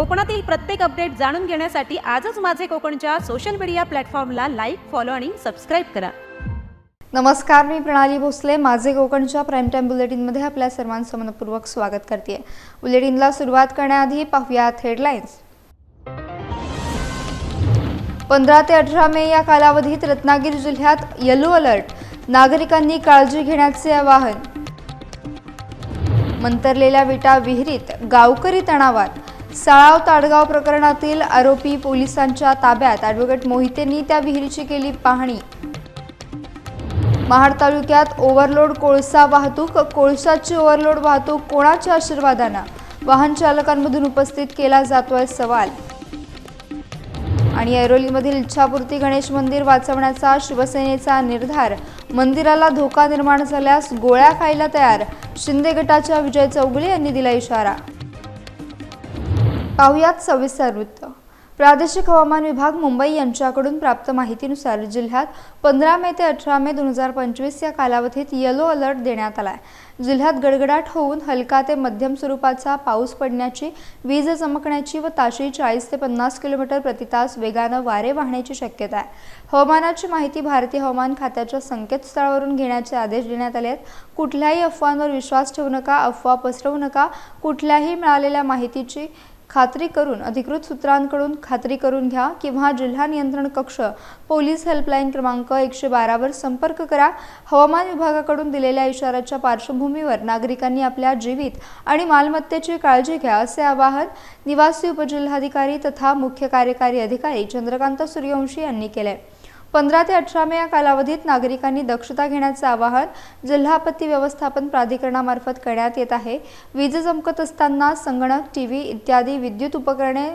कोकणातील प्रत्येक अपडेट जाणून घेण्यासाठी आजच माझे कोकणच्या सोशल मीडिया प्लॅटफॉर्मला लाईक फॉलो आणि सबस्क्राईब करा. नमस्कार मी प्रणाली भोसले. माझे कोकणच्या प्राईम टाईम बुलेटिनमध्ये आपल्या सर्वांचं मनपूर्वक स्वागत करते बुलेटिनला सुरुवात करण्याआधी पाहूयात हेडलाईन्स पंधरा ते अठरा मे या कालावधीत रत्नागिरी जिल्ह्यात येलो अलर्ट नागरिकांनी काळजी घेण्याचे आवाहन. मंतरलेल्या विटा विहिरीत गावकरी तणावात. साळाव ताडगाव प्रकरणातील आरोपी पोलिसांच्या ताब्यात ॲडव्होकेट मोहितेंनी त्या विहिरीची केली पाहणी. महाड तालुक्यात ओव्हरलोड कोळसा वाहतूक कोळशाची ओव्हरलोड वाहतूक कोणाच्या आशीर्वादानं? वाहन चालकांमधून उपस्थित केला जातोय सवाल. आणि ऐरोलीमधील इच्छापूर्ती गणेश मंदिर वाचवण्याचा शिवसेनेचा निर्धार. मंदिराला धोका निर्माण झाल्यास गोळ्या खायला तयार. शिंदे गटाच्या विजय चौगुले यांनी दिला इशारा. पाहुयात सविस्तर वृत्त. प्रादेशिक हवामान विभाग मुंबई यांच्याकडून प्राप्त माहितीनुसार जिल्ह्यात पंधरा मे ते अठरा मे दोन हजार पंचवीस या कालावधीत येलो अलर्ट देण्यात आला आहे जिल्ह्यात गडगडाट होऊन हलका ते मध्यम स्वरूपाचा पाऊस पडण्याची वीज चमकण्याची व ताशी चाळीस ते पन्नास किलोमीटर प्रति तास वेगानं वारे वाहण्याची शक्यता आहे. हवामानाची माहिती भारतीय हवामान खात्याच्या संकेतस्थळावरून घेण्याचे आदेश देण्यात आले आहेत. कुठल्याही अफवांवर विश्वास ठेवू नका अफवा पसरवू नका. कुठल्याही मिळालेल्या माहितीची खात्री करून अधिकृत सूत्रांकडून खात्री करून घ्या किंवा जिल्हा नियंत्रण कक्ष पोलीस हेल्पलाईन क्रमांक एकशे बारावर संपर्क करा. हवामान विभागाकडून दिलेल्या इशाऱ्याच्या पार्श्वभूमीवर नागरिकांनी आपल्या जीवित आणि मालमत्तेची काळजी घ्या असे आवाहन निवासी उपजिल्हाधिकारी तथा मुख्य कार्यकारी अधिकारी चंद्रकांत सूर्यवंशी यांनी केले. पंधरा ते अठरा मे या कालावधीत नागरिकांनी दक्षता घेण्याचे आवाहन जिल्हा आपत्ती व्यवस्थापन प्राधिकरणामार्फत करण्यात येत आहे. वीज चमकत असताना संगणक टी व्ही इत्यादी विद्युत उपकरणे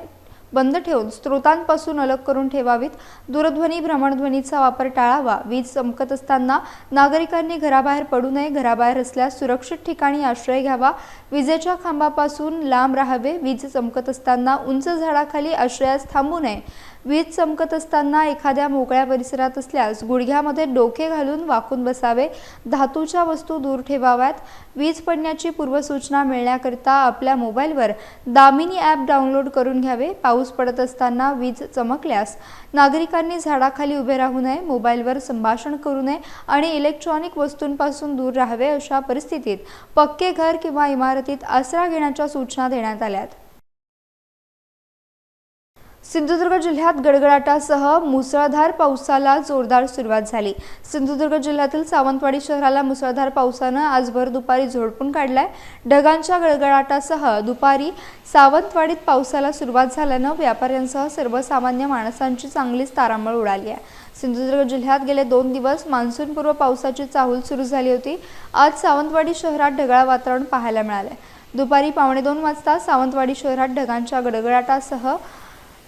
बंद ठेवून स्रोतांपासून अलग करून ठेवावीत. दूरध्वनी भ्रमणध्वनीचा वापर टाळावा. वीज चमकत असताना नागरिकांनी घराबाहेर पडू नये घराबाहेर असल्यास सुरक्षित ठिकाणी आश्रय घ्यावा. विजेच्या खांबापासून लांब राहावे. वीज चमकत असताना उंच झाडाखाली आश्रयास थांबू नये. वीज चमकत असताना एखाद्या मोकळ्या परिसरात असल्यास गुडघ्यामध्ये डोके घालून वाकून बसावे धातूच्या वस्तू दूर ठेवाव्यात. वीज पडण्याची पूर्वसूचना मिळण्याकरिता आपल्या मोबाईलवर दामिनी ॲप डाउनलोड करून घ्यावे. पाऊस पडत असताना वीज चमकल्यास नागरिकांनी झाडाखाली उभे राहू नये मोबाईलवर संभाषण करू नये आणि इलेक्ट्रॉनिक वस्तूंपासून दूर राहावे अशा परिस्थितीत पक्के घर किंवा इमारतीत आसरा घेण्याच्या सूचना देण्यात आल्यात. सिंधुदुर्ग जिल्ह्यात गडगडाटासह मुसळधार पावसाला जोरदार सुरुवात झाली. सिंधुदुर्ग जिल्ह्यातील सावंतवाडी शहराला मुसळधार पावसानं आज भर दुपारी झोडपून काढलाय. ढगांच्या गडगडाटासह दुपारी सावंतवाडीत पावसाला सुरुवात झाल्यानं व्यापाऱ्यांसह सर्वसामान्य माणसांची चांगलीच तारांबळ उडाली आहे. सिंधुदुर्ग जिल्ह्यात गेले दोन दिवस मान्सूनपूर्व पावसाची चाहूल सुरू झाली होती. आज सावंतवाडी शहरात ढगाळ वातावरण पाहायला मिळाले दुपारी पावणे दोन वाजता सावंतवाडी शहरात ढगांच्या गडगडाटासह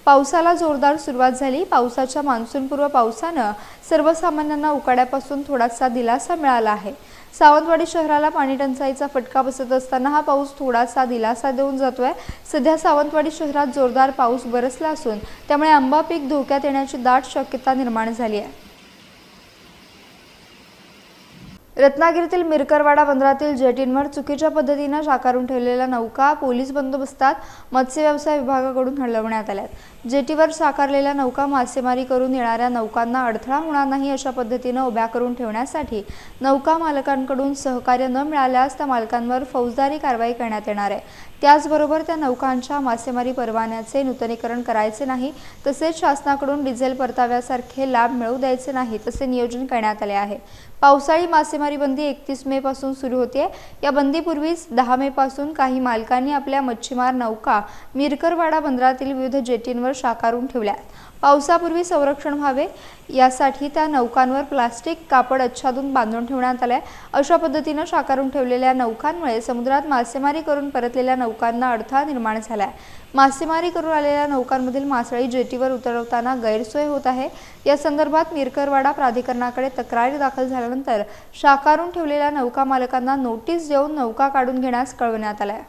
पावसाला जोरदार सुरुवात झाली. पावसाच्या मान्सूनपूर्व पावसानं सर्वसामान्यांना उकाड्यापासून थोडासा दिलासा मिळाला आहे. सावंतवाडी शहराला पाणी टंचाईचा फटका बसत असताना हा पाऊस थोडासा दिलासा देऊन जातोय. सध्या सावंतवाडी शहरात जोरदार पाऊस बरसला असून त्यामुळे आंबा पीक धोक्यात येण्याची दाट शक्यता निर्माण झाली आहे. रत्नागिरीतील मिरकरवाडा बंदरातील जेटींवर चुकीच्या पद्धतीनं साकारून ठेवलेल्या नौका पोलीस बंदोबस्तात मत्स्य व्यवसाय विभागाकडून हलवण्यात आल्यात. जेटीवर साकारलेल्या नौका मासेमारी करून येणाऱ्या नौकांना अडथळा होणार नाही अशा पद्धतीनं उभ्या करून ठेवण्यासाठी नौका मालकांकडून सहकार्य न मिळाल्यास त्या मालकांवर फौजदारी कारवाई करण्यात येणार आहे. त्याचबरोबर त्या नौकांच्या मासेमारी परवान्याचे नूतनीकरण करायचे नाही तसेच शासनाकडून डिझेल परताव्यासारखे लाभ मिळवू द्यायचे नाही तसे नियोजन करण्यात आले आहे. पावसाळी मासेमारी बंदी एकतीस मे पासून सुरू होते. या बंदीपूर्वीच दहा मे पासून काही मालकांनी आपल्या मच्छीमार नौका मिरकरवाडा बंदरातील विविध जेटींवर साकारून ठेवल्या. पावसापूर्वी संरक्षण व्हावे यासाठी त्या नौकांवर प्लास्टिक कापड आच्छादून बांधून ठेवण्यात आलंय. अशा पद्धतीनं साकारून ठेवलेल्या नौकांमुळे समुद्रात मासेमारी करून परतलेल्या नौकांना अडथळा निर्माण झालाय. मासेमारी करून आलेल्या नौकांमधील मासळी जेटीवर उतरवताना गैरसोय होत आहे. या संदर्भात मिरकरवाडा प्राधिकरणाकडे तक्रारी दाखल झाल्यानंतर साकारून ठेवलेल्या नौका मालकांना नोटीस देऊन नौका काढून घेण्यास कळवण्यात आलंय.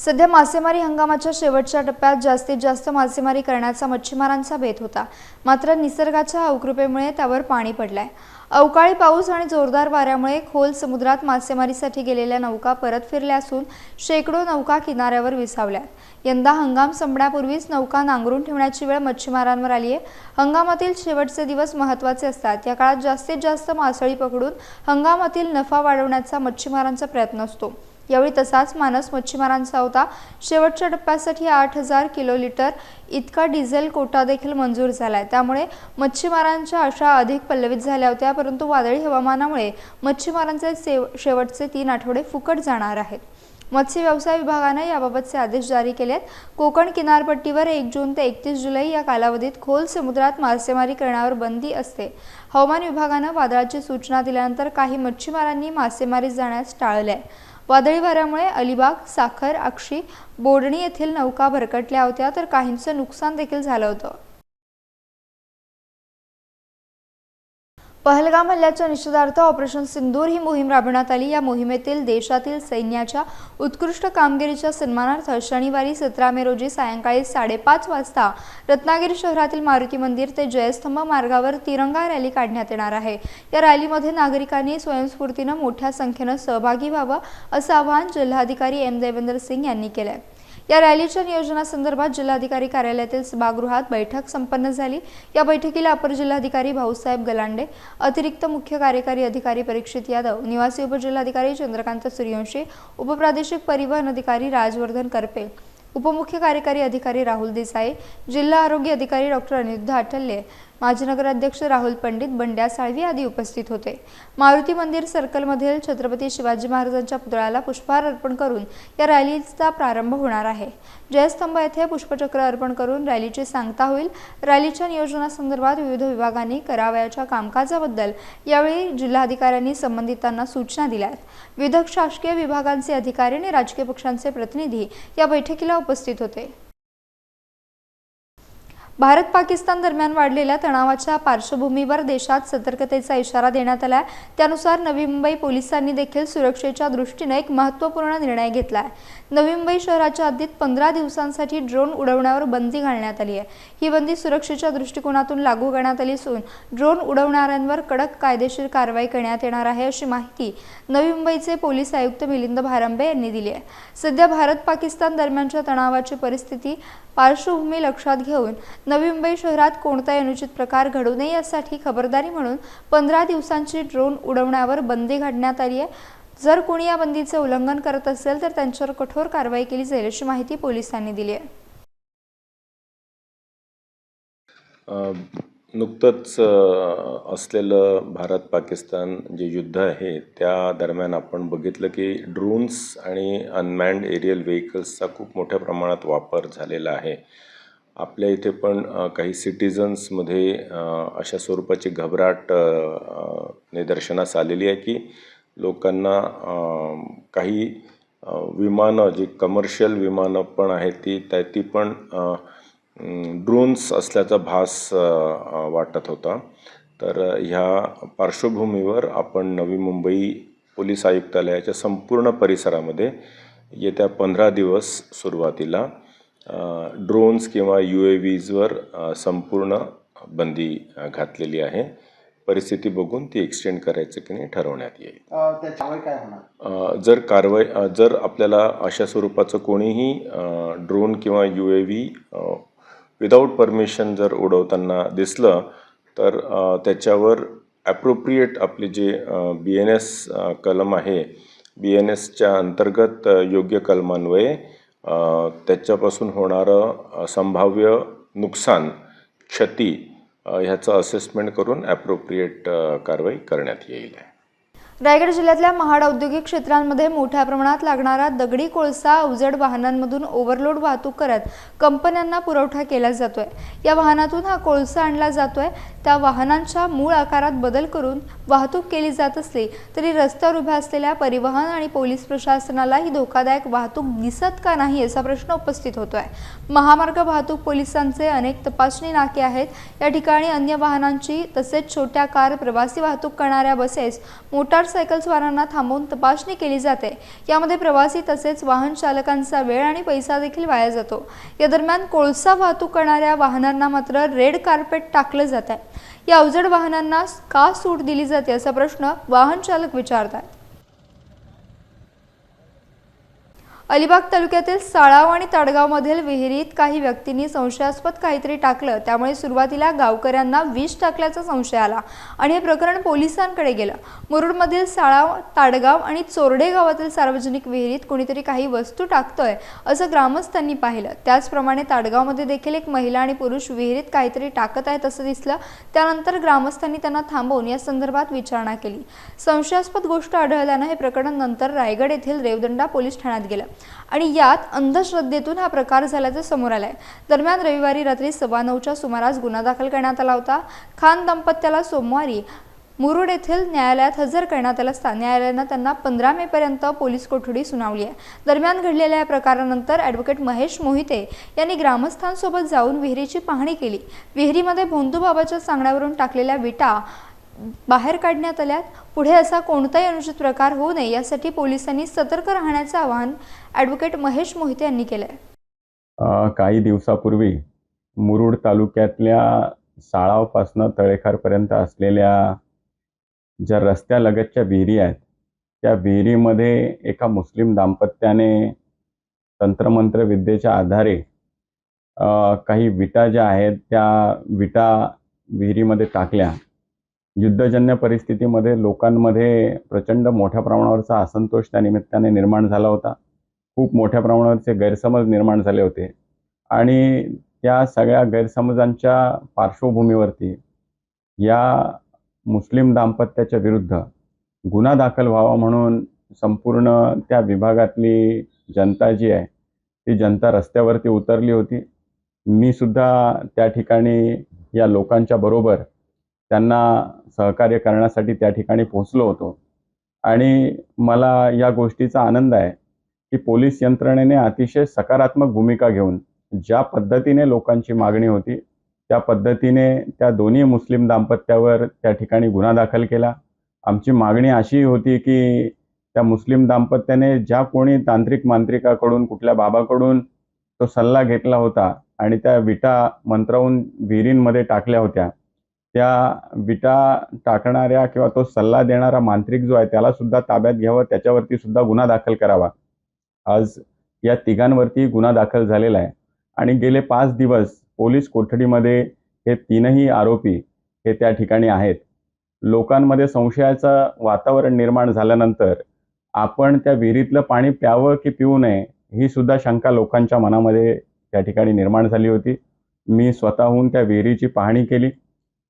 सध्या मासेमारी हंगामाच्या शेवटच्या टप्प्यात जास्तीत जास्त मासेमारी करण्याचा मच्छीमारांचा बेत होता. मात्र निसर्गाच्या अवकृपेमुळे त्यावर पाणी पडलंय. अवकाळी पाऊस आणि जोरदार वाऱ्यामुळे खोल समुद्रात मासेमारीसाठी गेलेल्या नौका परत फिरल्या असून शेकडो नौका किनाऱ्यावर विसावल्यात. यंदा हंगाम संपण्यापूर्वीच नौका नांगरून ठेवण्याची वेळ मच्छीमारांवर आली आहे हंगामातील शेवटचे दिवस महत्त्वाचे असतात. या काळात जास्तीत जास्त मासळी पकडून हंगामातील नफा वाढवण्याचा मच्छीमारांचा प्रयत्न असतो. यावेळी तसाच मानस मच्छीमारांचा होता. शेवटच्या टप्प्यासाठी आठ हजार किलो लिटर इतका डिझेल कोटा देखील मंजूर झाला आहे त्यामुळे मच्छीमारांच्या आशा अधिक पल्लवित झाल्या होत्या परंतु वादळी हवामानामुळे मच्छीमारांचे सेव शेवटचे तीन आठवडे फुकट जाणार आहेत. मत्स्य व्यवसाय विभागानं याबाबतचे आदेश जारी केले आहेत कोकण किनारपट्टीवर एक जून ते एकतीस जुलै या कालावधीत खोल समुद्रात मासेमारी करण्यावर बंदी असते. हवामान विभागानं वादळाची सूचना दिल्यानंतर काही मच्छीमारांनी मासेमारीस जाण्यास टाळले आहे वादळी वाऱ्यामुळे अलिबाग साखर आक्षी बोडणी येथील नौका भरकटल्या होत्या तर काहींचं नुकसान देखील झालं होतं. पहलगाम हल्ल्याच्या निषेधार्थ ऑपरेशन सिंदूर ही मोहीम राबवण्यात आली. या मोहिमेतील देशातील सैन्याच्या उत्कृष्ट कामगिरीच्या सन्मानार्थ शनिवारी सतरा मे रोजी सायंकाळी साडेपाच वाजता रत्नागिरी शहरातील मारुती मंदिर ते जयस्तंभ मार्गावर तिरंगा रॅली काढण्यात येणार आहे. या रॅलीमध्ये नागरिकांनी स्वयंस्फूर्तीनं मोठ्या संख्येनं सहभागी व्हावं असं आवाहन जिल्हाधिकारी एम देवेंद्र सिंग यांनी केलं आहे या रॅलीच्या नियोजनासंदर्भात जिल्हाधिकारी कार्यालयातील सभागृहात बैठक संपन्न झाली. या बैठकीला अपर जिल्हाधिकारी भाऊसाहेब गलांडे अतिरिक्त मुख्य कार्यकारी अधिकारी परीक्षित यादव निवासी उपजिल्हाधिकारी चंद्रकांत सूर्यवंशी उपप्रादेशिक परिवहन अधिकारी राजवर्धन करपे उपमुख्य कार्यकारी अधिकारी राहुल देसाई जिल्हा आरोग्य अधिकारी डॉक्टर अनिरुद्ध आठल्ये माजी नगराध्यक्ष राहुल पंडित बंड्या साळवी आदी उपस्थित होते. मारुती मंदिर सर्कलमधील छत्रपती शिवाजी महाराजांच्या पुतळ्याला पुष्पहार अर्पण करून या रॅलीचा प्रारंभ होणार आहे. जयस्तंभ येथे पुष्पचक्र अर्पण करून रॅलीची सांगता होईल. रॅलीच्या नियोजनासंदर्भात विविध विभागांनी करावयाच्या कामकाजाबद्दल यावेळी जिल्हाधिकाऱ्यांनी संबंधितांना सूचना दिल्या आहेत विविध शासकीय विभागांचे अधिकारी आणि राजकीय पक्षांचे प्रतिनिधी या बैठकीला उपस्थित होते. भारत पाकिस्तान दरम्यान वाढलेल्या तणावाच्या पार्श्वभूमीवर देशात सतर्कतेचा इशारा देण्यात आला आहे त्यानुसार नवी मुंबई पोलिसांनी देखील सुरक्षेच्या दृष्टीने एक महत्त्वपूर्ण निर्णय घेतला आहे नवी मुंबई शहराच्या हद्दीत पंधरा दिवसांसाठी ड्रोन उडवण्यावर बंदी घालण्यात आली आहे. ही बंदी सुरक्षेच्या दृष्टिकोनातून लागू करण्यात आली असून ड्रोन उडवणाऱ्यांवर कडक कायदेशीर कारवाई करण्यात येणार आहे अशी माहिती नवी मुंबईचे पोलीस आयुक्त मिलिंद भारंबे यांनी दिली आहे. सध्या भारत पाकिस्तान दरम्यानच्या तणावाची परिस्थिती पार्श्वभूमी लक्षात घेऊन नवी मुंबई शहरात कोणताही अनुचित प्रकार घडू नये यासाठी खबरदारी म्हणून पंधरा दिवसांची ड्रोन उडवण्यावर बंदी घालण्यात आली आहे. जर कोणी या बंदीचे उल्लंघन करत असेल तर त्यांच्यावर कठोर कारवाई केली जाईल अशी माहिती पोलिसांनी दिली आहे. नुकतंच असलेलं भारत पाकिस्तान जे युद्ध आहे त्या दरम्यान आपण बघितलं की ड्रोन्स आणि अनमॅन्ड एरियल व्हेकल्सचा खूप मोठ्या प्रमाणात वापर झालेला आहे. आपल्या इथे पण काही सिटिझन्समध्ये अशा स्वरूपाची घबराट निदर्शनास आलेली आहे की लोकांना काही विमानं जी कमर्शियल विमानं पण आहेत ती त्या ती पण ड्रोन्स असल्याचा भास वाटत होता. तर ह्या पार्श्वभूमीवर आपण नवी मुंबई पोलीस आयुक्तालयाच्या संपूर्ण परिसरामध्ये येत्या पंधरा दिवस सुरुवातीला ड्रोन्स किंवा यू ए व्हीजवर संपूर्ण बंदी घातलेली आहे. परिस्थिती बघून ती एक्सटेंड करायचं की नाही ठरवण्यात येईल. अ, त्याच्यावर काय होणार? अ, जर कारवाई जर आपल्याला अशा स्वरूपाचं कोणीही ड्रोन किंवा U A V without permission जर उडवताना दिसलं तर त्याच्यावर ॲप्रोप्रिएट आपले जे बी एन एस कलम आहे बी एन एसच्या अंतर्गत योग्य कलमान्वये त्याच्यापासून होणारं संभाव्य नुकसान क्षती ह्याचं असेसमेंट करून ॲप्रोप्रिएट कारवाई करण्यात येईल. रायगड जिल्ह्यातल्या महाड औद्योगिक क्षेत्रांमध्ये मोठ्या प्रमाणात लागणारा दगडी कोळसा अवजड वाहनांमधून ओव्हरलोड वाहतूक करत कंपन्यांना पुरवठा केला जातोय. या वाहनातून हा कोळसा आणला जातोय. त्या वाहनांच्या मूळ आकारात बदल करून वाहतूक केली जात असली तरी रस्त्यावर उभ्या असलेल्या परिवहन आणि पोलीस प्रशासनाला ही धोकादायक वाहतूक दिसत का नाही असा प्रश्न उपस्थित होतोय. महामार्ग वाहतूक पोलिसांचे अनेक तपासणी नाके आहेत. या ठिकाणी अन्य वाहनांची तसेच छोट्या कार प्रवासी वाहतूक करणाऱ्या बसेस मोटार मोटारसायकलस्वारांना थांबवून तपासणी केली जाते. यामध्ये प्रवासी तसेच वाहन चालकांचा वेळ आणि पैसा देखील वाया जातो. या दरम्यान कोळसा वाहतूक करणाऱ्या वाहनांना मात्र रेड कार्पेट टाकलं जात आहे या अवजड वाहनांना का सूट दिली जाते असा प्रश्न वाहन चालक विचारतात. अलिबाग तालुक्यातील साळाव आणि ताडगावमधील विहिरीत काही व्यक्तींनी संशयास्पद काहीतरी टाकलं. त्यामुळे सुरुवातीला गावकऱ्यांना विष टाकल्याचा संशय आला आणि हे प्रकरण पोलिसांकडे गेलं. मुरुडमधील साळाव ताडगाव आणि चोरडे गावातील सार्वजनिक विहिरीत कुणीतरी काही वस्तू टाकतोय असं ग्रामस्थांनी पाहिलं. त्याचप्रमाणे ताडगावमध्ये देखील एक महिला आणि पुरुष विहिरीत काहीतरी टाकत आहेत असं दिसलं. त्यानंतर ग्रामस्थांनी त्यांना थांबवून या संदर्भात विचारणा केली. संशयास्पद गोष्ट आढळल्यानं हे प्रकरण नंतर रायगड येथील रेवदंडा पोलीस ठाण्यात गेलं. आणि यात अंधश्रद्धेतून हा प्रकार झाल्याचं समोर आलंय. दरम्यान रविवारी रात्री सव्वा नऊच्या सुमारास गुन्हा दाखल करण्यात आला होता. खान दाम्पत्याला सोमवारी मुरुड येथील न्यायालयात हजर करण्यात आलं असता न्यायालयानं त्यांना पंधरा मे पर्यंत पोलीस कोठडी सुनावली आहे. दरम्यान घडलेल्या या प्रकारानंतर ॲडव्होकेट महेश मोहिते यांनी ग्रामस्थांसोबत जाऊन विहिरीची पाहणी केली. विहिरीमध्ये भोंदूबाबाच्या सांगण्यावरून टाकलेल्या विटा बाहेर काढण्यात आल्यात. पुढे असा कोणताही अनुचित प्रकार होऊ नये यासाठी पोलिसांनी सतर्क राहण्याचं आवाहन ॲडव्होकेट महेश मोहिते यांनी केलं आहे काही दिवसापूर्वी मुरुड तालुक्यातल्या साळावपासनं तळेखारपर्यंत असलेल्या ज्या रस्त्यालगतच्या विहिरी आहेत त्या विहिरीमध्ये एका मुस्लिम दाम्पत्याने तंत्रमंत्र विद्येच्या आधारे काही विटा ज्या आहेत त्या विटा विहिरीमध्ये टाकल्या. युद्धजन्य परिस्थितीमध्ये लोकांमध्ये प्रचंड मोठ्या प्रमाणावरचा असंतोष त्या निमित्ताने निर्माण झाला होता. खूप मोठ्या प्रमाणावरचे गैरसमज निर्माण झाले होते. आणि त्या सगळ्या गैरसमजांच्या पार्श्वभूमीवरती या मुस्लिम दाम्पत्याच्या विरुद्ध गुन्हा दाखल व्हावा म्हणून संपूर्ण त्या विभागातली जनता जी आहे ती जनता रस्त्यावरती उतरली होती. मी सुद्धा त्या ठिकाणी या लोकांच्या बरोबर त्यांना सहकार्य करण्यासाठी त्या ठिकाणी पोहोचलो होतो. आणि मला या गोष्टीचा आनंद आहे की पोलीस यंत्रणेने अतिशय सकारात्मक भूमिका घेऊन ज्या पद्धतीने लोकांची मागणी होती त्या पद्धतीने त्या दोन्ही मुस्लिम दाम्पत्यावर त्या ठिकाणी गुन्हा दाखल केला. आमची मागणी अशी होती की त्या मुस्लिम दाम्पत्याने ज्या कोणी तांत्रिक मांत्रिकाकडून कुठल्या बाबाकडून तो सल्ला घेतला होता आणि त्या विटा मंत्रावून विहिरींमध्ये टाकल्या होत्या त्या विटा टाकणाऱ्या किंवा तो सल्ला देणारा मांत्रिक जो आहे त्याला सुद्धा ताब्यात घ्यावं त्याच्यावरती सुद्धा गुन्हा दाखल करावा. आज या तिघांवरती गुन्हा दाखल झालेला आहे. आणि गेले पाच दिवस पोलीस कोठडीमध्ये हे तीनही आरोपी हे त्या ठिकाणी आहेत. लोकांमध्ये संशयाचं वातावरण निर्माण झाल्यानंतर आपण त्या विहिरीतलं पाणी प्यावं की पिऊ नये ही सुद्धा शंका लोकांच्या मनामध्ये त्या ठिकाणी निर्माण झाली होती. मी स्वतःहून त्या विहिरीची पाहणी केली.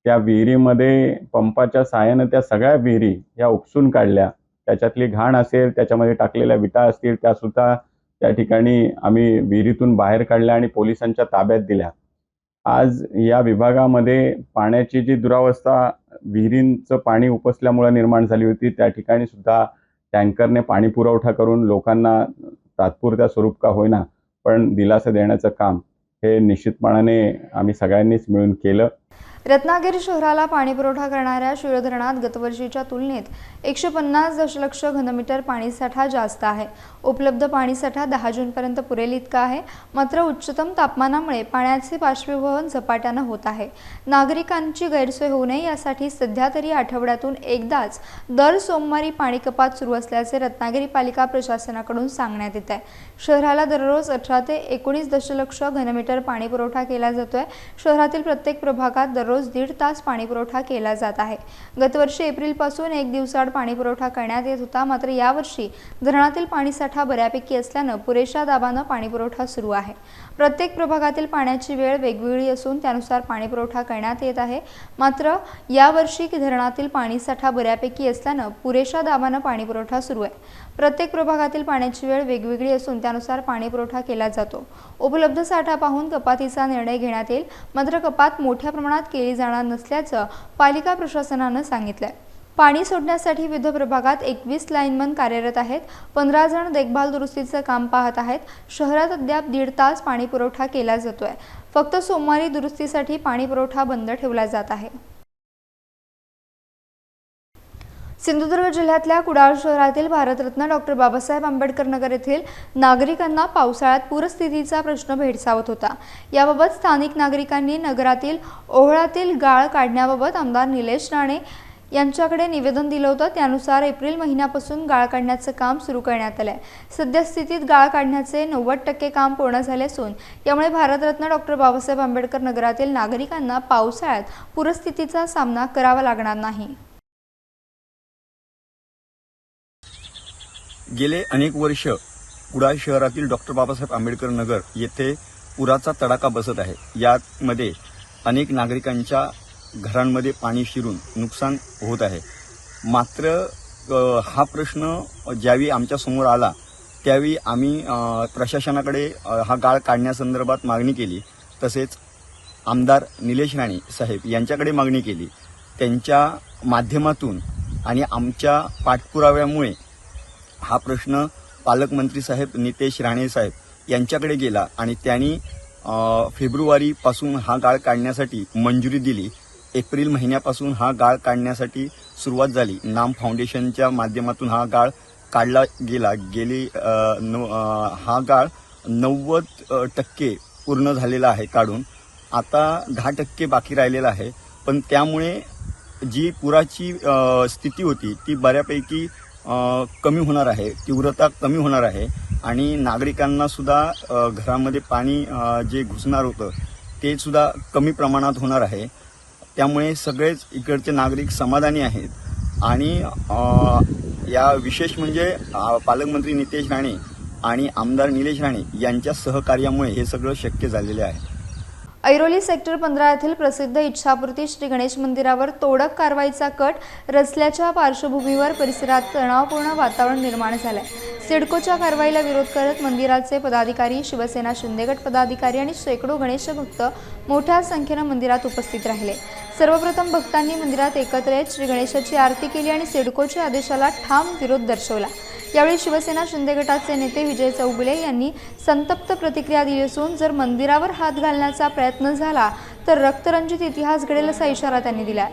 त्या विहिरीमध्ये पंपाच्या सहाय्यानं त्या सगळ्या विहिरी या उपसून काढल्या. त्याच्यातली घाण असेल त्याच्यामध्ये टाकलेल्या विटा असतील त्यासुद्धा त्या ठिकाणी आम्ही विहिरीतून बाहेर काढल्या आणि पोलिसांच्या ताब्यात दिल्या. आज या विभागामध्ये पाण्याची जी दुरावस्था विहिरींचं पाणी उपसल्यामुळे निर्माण झाली होती त्या ठिकाणी सुद्धा टँकरने पाणी पुरवठा करून लोकांना तात्पुरत्या स्वरूप का होईना पण दिलासा देण्याचं काम हे निश्चितपणाने आम्ही सगळ्यांनीच मिळून केलं. रत्नागिरी शहराला पाणीपुरवठा करणाऱ्या शिळधरणात गतवर्षीच्या तुलनेत एकशे पन्नास दशलक्ष घनमीटर पाणीसाठा जास्त आहे. उपलब्ध पाणीसाठा दहा जूनपर्यंत पुरेल इतका आहे. मात्र उच्चतम तापमानामुळे पाण्याचे बाष्पीभवन झपाट्यानं होत आहे. नागरिकांची गैरसोय होऊ नये यासाठी सध्या तरी आठवड्यातून एकदाच दर सोमवारी पाणी कपात सुरू असल्याचे रत्नागिरी पालिका प्रशासनाकडून सांगण्यात येत आहे. शहराला दररोज अठरा ते एकोणीस दशलक्ष घनमीटर पाणीपुरवठा केला जातोय. शहरातील प्रत्येक प्रभागात दररोज दीड तास पाणीपुरवठा केला जात आहे. गतवर्षी एप्रिलपासून एक दिवसाआड पाणीपुरवठा करण्यात येत होता. मात्र यावर्षी धरणातील पाणीसाठा बऱ्यापैकी असल्यानं पुरेशा दाबानं पाणीपुरवठा सुरू आहे. प्रत्येक प्रभागातील पाण्याची वेळ वेगवेगळी असून त्यानुसार पाणीपुरवठा करण्यात येत आहे. मात्र यावर्षी धरणातील पाणीसाठा बऱ्यापैकी असल्यानं पुरेशा दाबानं पाणीपुरवठा सुरू आहे. प्रत्येक प्रभागातील पाण्याची वेळ वेगवेगळी असून त्यानुसार पाणी पुरवठा केला जातो. उपलब्ध साठा पाहून कपातीचा निर्णय घेण्यात येईल. मात्र कपात मोठ्या प्रमाणात केली जाणार नसल्याचं पालिका प्रशासनानं सांगितलंय. पाणी सोडण्यासाठी विविध प्रभागात एकवीस लाईनमन कार्यरत आहेत. पंधरा जण देखभाल दुरुस्तीचं काम पाहत आहेत. शहरात अद्याप दीड तास पाणी पुरवठा केला जातोय. फक्त सोमवारी दुरुस्तीसाठी पाणी पुरवठा बंद ठेवला जात आहे. सिंधुदुर्ग जिल्ह्यातल्या कुडाळ शहरातील भारतरत्न डॉक्टर बाबासाहेब आंबेडकर नगर येथील नागरिकांना पावसाळ्यात पूरस्थितीचा प्रश्न भेडसावत होता. याबाबत स्थानिक नागरिकांनी नगरातील ओहळातील गाळ काढण्याबाबत आमदार निलेश राणे यांच्याकडे निवेदन दिलं होतं. त्यानुसार एप्रिल महिन्यापासून गाळ काढण्याचं काम सुरू करण्यात आलंय. सद्यस्थितीत गाळ काढण्याचे नव्वद टक्के काम पूर्ण झाले असून यामुळे भारतरत्न डॉक्टर बाबासाहेब आंबेडकर नगरातील नागरिकांना पावसाळ्यात पूरस्थितीचा सामना करावा लागणार नाही. गेले अनेक वर्ष कुडाळ शहरातील डॉक्टर बाबासाहेब आंबेडकर नगर येथे पुराचा तडाखा बसत आहे. यामध्ये अनेक नागरिकांच्या घरांमध्ये पाणी शिरून नुकसान होत आहे. मात्र हा प्रश्न ज्यावेळी आमच्यासमोर आला त्यावेळी आम्ही प्रशासनाकडे हा गाळ काढण्यासंदर्भात मागणी केली. तसेच आमदार निलेश राणे साहेब यांच्याकडे मागणी केली. त्यांच्या माध्यमातून आणि आमच्या पाठपुराव्यामुळे हा प्रश्न पालकमंत्री साहेब नितेश राणे साहेब यांच्याकडे गेला आणि त्यांनी फेब्रुवारीपासून हा गाळ काढण्यासाठी मंजुरी दिली. एप्रिल महिन्यापासून हा गाळ काढण्यासाठी सुरुवात झाली. नाम फाउंडेशनच्या माध्यमातून हा गाळ काढला गेला. गेली हा गाळ नव्वद टक्के पूर्ण झालेला आहे काढून. आता दहा टक्के बाकी राहिलेला आहे. पण त्यामुळे जी पुराची स्थिती होती ती बऱ्यापैकी कमी होणार आहे तीव्रता कमी होणार आहे आणि नागरिकांना सुद्धा घरामध्ये पाणी जे घुसणार होतं ते सुद्धा कमी प्रमाणात होणार आहे. त्यामुळे सगळेच इकडचे नागरिक समाधानी आहेत. आणि या विशेष म्हणजे पालकमंत्री नितेश राणे आणि आमदार निलेश राणे यांच्या सहकार्यामुळे हे सगळं शक्य झालेले आहे. ऐरोली सेक्टर पंधरा येथील प्रसिद्ध इच्छापूर्ती श्री गणेश मंदिरावर तोडक कारवाईचा कट रचल्याच्या पार्श्वभूमीवर परिसरात तणावपूर्ण वातावरण निर्माण झालंय. सिडकोच्या कारवाईला विरोध करत मंदिराचे पदाधिकारी शिवसेना शिंदेगट पदाधिकारी आणि शेकडो गणेश भक्त मोठ्या संख्येनं मंदिरात उपस्थित राहिले. सर्वप्रथम भक्तांनी मंदिरात एकत्र येत श्री गणेशाची आरती केली आणि सिडकोच्या आदेशाला ठाम विरोध दर्शवला. यावेळी शिवसेना शिंदे गटाचे नेते विजय चौगुले यांनी संतप्त प्रतिक्रिया दिली असून जर मंदिरावर हात घालण्याचा प्रयत्न झाला तर रक्तरंजित इतिहास घडेल असा इशारा त्यांनी दिला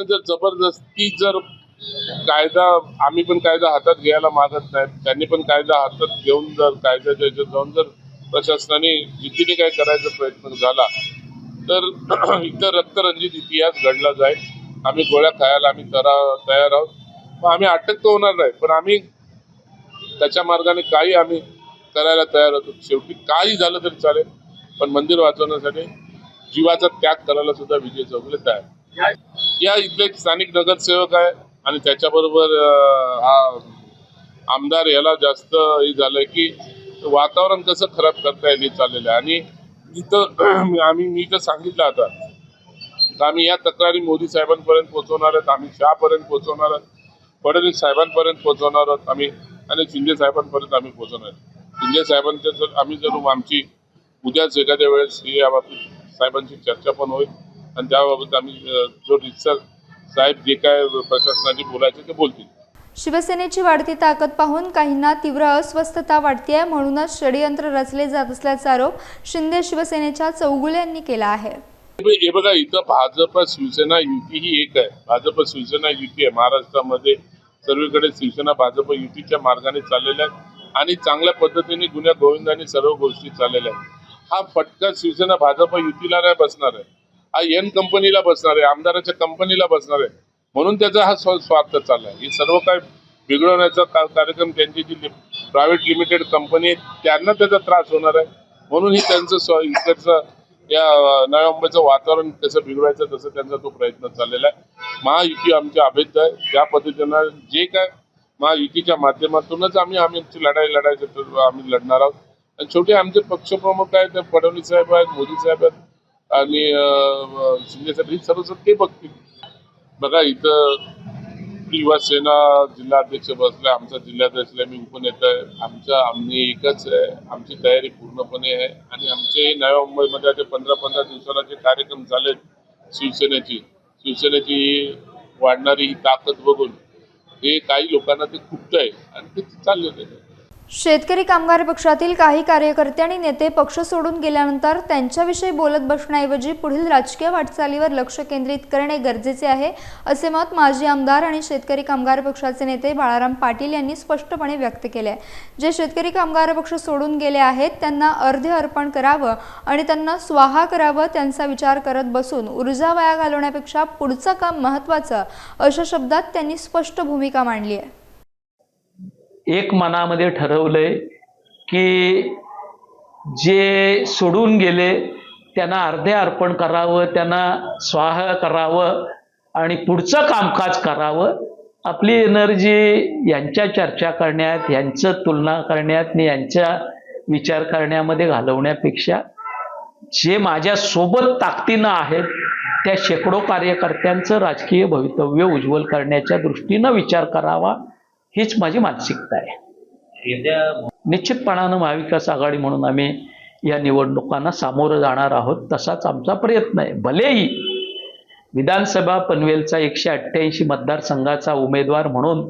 जर जबरदस्ती जर कायदा आम्ही पण कायदा हातात घ्यायला मागत नाही त्यांनी पण कायदा हातात घेऊन जर कायद्याच्या ह्याच्यात जाऊन जर प्रशासनाने जिद्दीने काय करायचा प्रयत्न झाला तर इथं रक्तरंजित इतिहास घडला जाईल. आम्ही गोळ्या खायला आम्ही करा तयार आहोत. मग आम्ही अटक तर होणार नाही पण आम्ही त्याच्या मार्गाने काही आम्ही करायला तयार होतो. शेवटी काही झालं तरी चालेल पण मंदिर वाचवण्यासाठी जीवाचा त्याग करायला सुद्धा विजय चौगले तयार या इथले एक स्थानिक नगरसेवक आहे आणि त्याच्याबरोबर हा आमदार याला जास्त हे झालंय की वातावरण कसं खराब करता येईल हे चाललेलं आहे. आणि इथं आम्ही मी तर सांगितलं आता तर आम्ही या तक्रारी मोदी साहेबांपर्यंत पोहोचवणार आहोत. आम्ही शहापर्यंत पोहोचवणार आहोत. फडणवीस साहेबांपर्यंत पोहोचवणार आहोत. आम्ही आणि शिंदे साहेबांपर्यंत आम्ही पोहोचवणार आहोत. शिंदे साहेबांच्या जर आम्ही जर आमची उद्याच एखाद्या वेळेस ही याबाबतीत साहेबांची चर्चा पण होईल. आणि त्याबाबत आम्ही जो रिक्सर साहेब जे काय प्रशासनाने बोलायचे ते बोलतील. शिवसेनेची वाढती ताकद पाहून काहींना तीव्र अस्वस्थता वाटते म्हणूनच षडयंत्र रचले जात असल्याचा आरोप शिंदे शिवसेनेच्या चौगुले यांनी केला आहे. हे बघा इथं भाजप शिवसेना युती ही एक आहे. भाजप शिवसेना युती आहे. महाराष्ट्रामध्ये सर्वीकडे शिवसेना भाजप युतीच्या मार्गाने चाललेल्या आहेत आणि चांगल्या पद्धतीने गुन्ह्या गोविंदाने सर्व गोष्टी चाललेल्या आहेत. हा फटका शिवसेना भाजप युतीला नाही बसणार आहे. हा एन कंपनीला बसणार आहे. आमदाराच्या कंपनीला बसणार आहे. म्हणून त्याचा हा स्व- स्वार्थ आहे हे सर्व काय बिघडवण्याचा का- कार्यक्रम त्यांची जी प्रायव्हेट लिमिटेड कंपनी आहे त्यांना त्याचा त्रास होणार आहे. म्हणून ही त्यांचं स्व इकडचं या नव्या मुंबईचं वातावरण कसं बिघडवायचं तसं त्यांचा तो प्रयत्न चाललेला आहे. महायुती आमच्या अभेद्य आहे. त्या पद्धतीनं जे काय महायुतीच्या माध्यमातूनच आम्ही आम्ही आमची लढाई लढायचं आम्ही लढणार आहोत. आणि शेवटी आमचे पक्षप्रमुख आहेत ते फडणवीस साहेब आहेत मोदी साहेब आहेत आणि शिंदे साहेब हे सर्व ते बघतील. बघा इथं युवा सेना जिल्हाध्यक्ष बसले आमचा जिल्हाध्यक्ष मी उपनेता आहे. आमच्या आम्ही एकच आहे. आमची तयारी पूर्णपणे आहे. आणि आमचे नव्या मुंबईमध्ये आता पंधरा पंधरा दिवसाला जे कार्यक्रम झालेत शिवसेनेची शिवसेनेची वाढणारी ही ताकद बघून हे काही लोकांना ते खुपत आहे. आणि ते चाललेलं आहे. शेतकरी कामगार पक्षातील काही कार्यकर्ते आणि नेते पक्ष सोडून गेल्यानंतर त्यांच्याविषयी बोलत बसण्याऐवजी पुढील राजकीय वाटचालीवर लक्ष केंद्रित करणे गरजेचे आहे असे मत माजी आमदार आणि शेतकरी कामगार पक्षाचे नेते बाळाराम पाटील यांनी स्पष्टपणे व्यक्त केले आहे. जे शेतकरी कामगार पक्ष सोडून गेले आहेत त्यांना अर्धे अर्पण करावं आणि त्यांना स्वाहा करावं त्यांचा विचार करत बसून ऊर्जा वाया घालवण्यापेक्षा पुढचं काम महत्त्वाचं अशा शब्दात त्यांनी स्पष्ट भूमिका मांडली आहे. एक मनामध्ये ठरवलंय की जे सोडून गेले त्यांना अर्धे अर्पण करावं त्यांना स्वाह करावं आणि पुढचं कामकाज करावं आपली एनर्जी यांच्या चर्चा करण्यात यांचं तुलना करण्यात आणि यांच्या विचार करण्यामध्ये घालवण्यापेक्षा जे माझ्या सोबत ताकदीनं आहेत त्या शेकडो कार्यकर्त्यांचं राजकीय भवितव्य उज्ज्वल करण्याच्या दृष्टीनं विचार करावा हीच माझी मानसिकता आहे. निश्चितपणानं महाविकास आघाडी म्हणून आम्ही या निवडणुकांना सामोरं जाणार आहोत तसाच आमचा प्रयत्न आहे. भलेही विधानसभा पनवेलचा एकशे अठ्ठ्याऐंशी मतदारसंघाचा उमेदवार म्हणून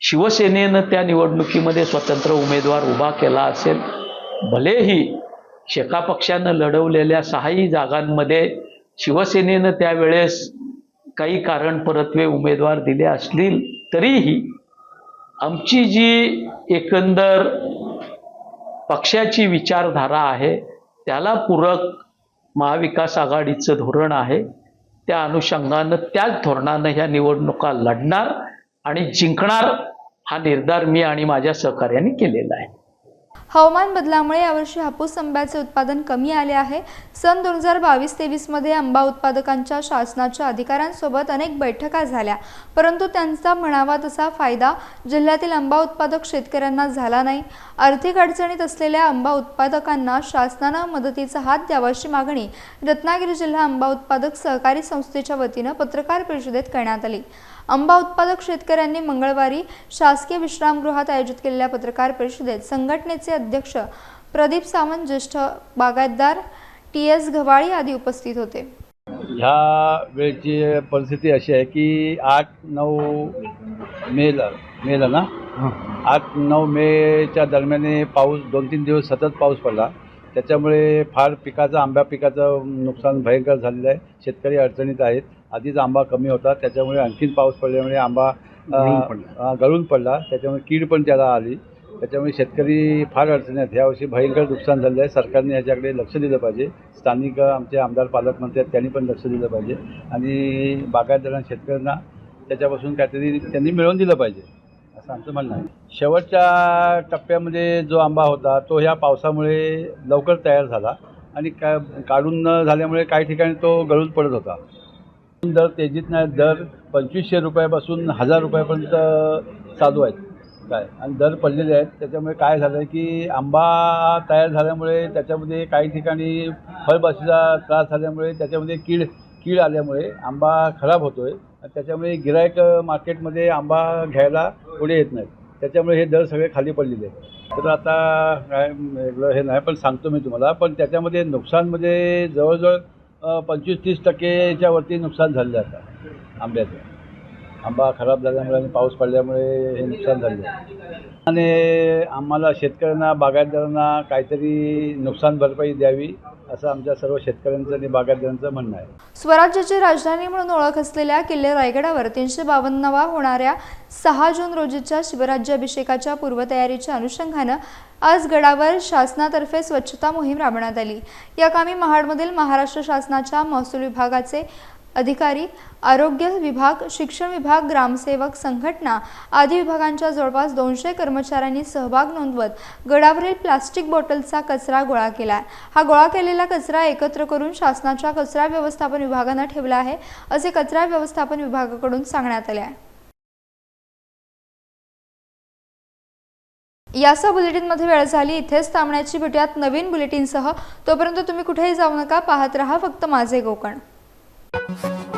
शिवसेनेनं त्या निवडणुकीमध्ये स्वतंत्र उमेदवार उभा केला असेल भलेही शेका पक्षानं लढवलेल्या सहाही जागांमध्ये शिवसेनेनं त्यावेळेस काही कारण परत्वे उमेदवार दिले असतील तरीही आमची जी एकंदर पक्षाची विचारधारा आहे त्याला पूरक महाविकास आघाडीचं धोरण आहे. त्या अनुषंगानं त्याच धोरणानं ह्या निवडणुका लढणार आणि जिंकणार हा निर्धार मी आणि माझ्या सहकार्याने केलेला आहे. हवामान बदलामुळे यावर्षी हापूस आंब्याचे उत्पादन कमी आले आहे. सन दोन हजार बावीस तेवीसमध्ये आंबा उत्पादकांच्या शासनाच्या अधिकाऱ्यांसोबत अनेक बैठका झाल्या. परंतु त्यांचा म्हणावा तसा फायदा जिल्ह्यातील आंबा उत्पादक शेतकऱ्यांना झाला नाही. आर्थिक अडचणीत असलेल्या आंबा उत्पादकांना शासनानं मदतीचा हात द्यावा अशी मागणी रत्नागिरी जिल्हा आंबा उत्पादक सहकारी संस्थेच्या वतीनं पत्रकार परिषदेत करण्यात आली. आंबा उत्पादक शेतकऱ्यांनी मंगळवारी शासकीय विश्रामगृहात आयोजित केलेल्या पत्रकार परिषदेत संघटनेचे अध्यक्ष प्रदीप सावंत ज्येष्ठ बागायतदार टी एस गव्हाळी आदी उपस्थित होते. ह्या वेळची परिस्थिती अशी आहे की आठ नऊ मेला मेला ना? आठ नऊ मेच्या दरम्यान पाऊस दोन तीन दिवस सतत पाऊस पडला. त्याच्यामुळे फार पिकाचं आंब्या पिकाचं नुकसान भयंकर झालेलं आहे. शेतकरी अडचणीत आहेत. आधीच आंबा कमी होता त्याच्यामुळे आणखीन पाऊस पडल्यामुळे आंबा गळून पडला. त्याच्यामुळे कीड पण त्याला आली. त्याच्यामुळे शेतकरी फार अडचणी आहेत. ह्यावर्षी भयंकर नुकसान झालं आहे सरकारने याच्याकडे लक्ष दिलं पाहिजे. स्थानिक आमचे आमदार पालकमंत्री आहेत त्यांनी पण लक्ष दिलं पाहिजे. आणि बागायतदारांना शेतकऱ्यांना त्याच्यापासून काहीतरी त्यांनी मिळवून दिलं पाहिजे. असं आमचं म्हणणं आहे. शेवटच्या टप्प्यामध्ये जो आंबा होता तो ह्या पावसामुळे लवकर तयार झाला. आणि का काढून न झाल्यामुळे काही ठिकाणी तो गळून पडत होता. दर तेजीत नाही दर पंचवीसशे रुपयापासून हजार रुपयापर्यंत चालू आहेत. काय? आणि दर पडलेले आहेत. त्याच्यामुळे काय झालं आहे की आंबा तयार झाल्यामुळे त्याच्यामध्ये काही ठिकाणी फळबाशीचा त्रास झाल्यामुळे त्याच्यामध्ये कीड कीड आल्यामुळे आंबा खराब होतो आहे आणि त्याच्यामुळे गिरायक मार्केटमध्ये आंबा घ्यायला पुढे येत नाहीत. त्याच्यामुळे हे दर सगळे खाली पडलेले आहेत. तर आता काय वेगळं हे नाही पण सांगतो मी तुम्हाला. पण त्याच्यामध्ये नुकसानमध्ये जवळजवळ पंचवीस तीस टक्केच्या वरती नुकसान झालेलं आता आंब्याचं. आंबा खराब झाल्यामुळे आणि पाऊस पडल्यामुळे हे नुकसान झाले. आणि आम्हाला शेतकऱ्यांना बागायतदारांना काहीतरी नुकसान भरपाई द्यावी असं आमच्या सर्व शेतकऱ्यांचं आणि बागायतदारांचं म्हणणं आहे. स्वराज्याची राजधानी म्हणून ओळख असलेल्या किल्ले रायगडावर तीनशे बावन्नवा होणाऱ्या सहा जून रोजीच्या शिवराज्याभिषेकाच्या पूर्वतयारीच्या अनुषंगानं आज गडावर शासनातर्फे स्वच्छता मोहीम राबवण्यात आली. या कामी महाडमधील महाराष्ट्र शासनाच्या महसूल विभागाचे अधिकारी आरोग्य विभाग शिक्षण विभाग ग्रामसेवक संघटना आदी विभागांच्या जवळपास दोनशे कर्मचाऱ्यांनी सहभाग नोंदवत गडावरील प्लास्टिक बॉटलचा कचरा गोळा केला हा गोळा केलेला कचरा एकत्र करून शासनाच्या कचरा व्यवस्थापन विभागानं ठेवला आहे असे कचरा व्यवस्थापन विभागाकडून सांगण्यात आले आहे. यासह बुलेटिनमध्ये वेळ झाली. इथेच थांबण्याची भेटूयात नवीन बुलेटिनसह. तोपर्यंत तुम्ही कुठेही जाऊ नका. पाहत रहा फक्त माझे कोकण Thank you.